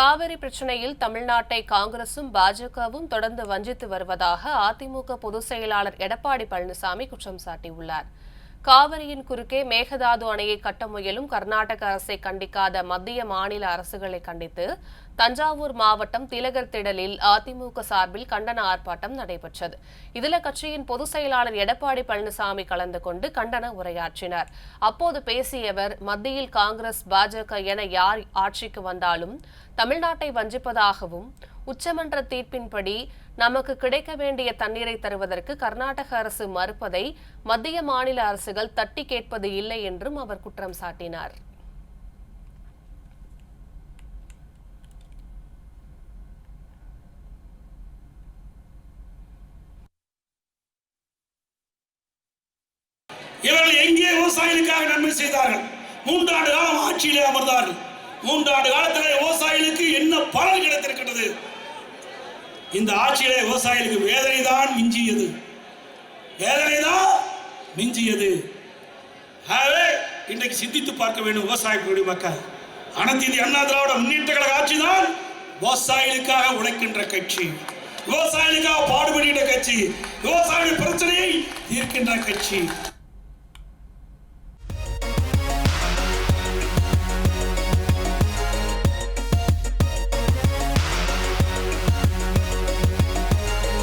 காவிரி பிரச்சனையில் தமிழ்நாட்டை காங்கிரசும் பாஜகவும் தொடர்ந்து வஞ்சித்து வருவதாக அதிமுக பொதுச் செயலாளர் எடப்பாடி பழனிசாமி குற்றம் சாட்டியுள்ளார். காவிரியின் குறுக்கே மேகதாது அணையை கட்ட முயலும் கர்நாடக அரசை கண்டிக்காத மத்திய மாநில அரசுகளை கண்டித்து தஞ்சாவூர் மாவட்டம் திலகர் திடலில் அதிமுக சார்பில் கண்டன ஆர்ப்பாட்டம் நடைபெற்றது. இதில் கட்சியின் பொதுச் செயலாளர் எடப்பாடி பழனிசாமி கலந்து கொண்டு கண்டன உரையாற்றினார். அப்போது பேசியவர் மத்தியில் காங்கிரஸ் பாஜக என யார் ஆட்சிக்கு வந்தாலும் தமிழ்நாட்டை வஞ்சிப்பதாகவும் உச்சமன்ற தீர்ப்பின்படி நமக்கு கிடைக்க வேண்டிய தண்ணீரை தருவதற்கு கர்நாடக அரசு மறுப்பதை மத்திய மாநில அரசுகள் தட்டி கேட்பது இல்லை என்றும் அவர் குற்றம் சாட்டினார். இவர்கள் எங்கே விவசாயிகளுக்காக நன்மை செய்தார்கள்? மூன்றாண்டு காலம் ஆட்சியிலே அமர்ந்தார்கள். மூன்றாண்டு காலத்தில் விவசாயிகளுக்கு என்ன பலன் கிடைத்திருக்கிறது இந்த ஆட்சியிலே விவசாயிகளுக்கு வேதனை தான் மிஞ்சியது. வேதனை தான் மிஞ்சியது. ஆகவே இன்றைக்கு சிந்தித்து பார்க்க வேண்டும் விவசாய மக்கள். அனைத்து இந்திய அண்ணா திராவிட முன்னேற்ற கழக ஆட்சி தான் விவசாயிகளுக்காக உழைக்கின்ற கட்சி. விவசாயிகளுக்காக பாடுபடுகின்ற கட்சி. விவசாயிகள் பிரச்சனையை தீர்க்கின்ற கட்சி.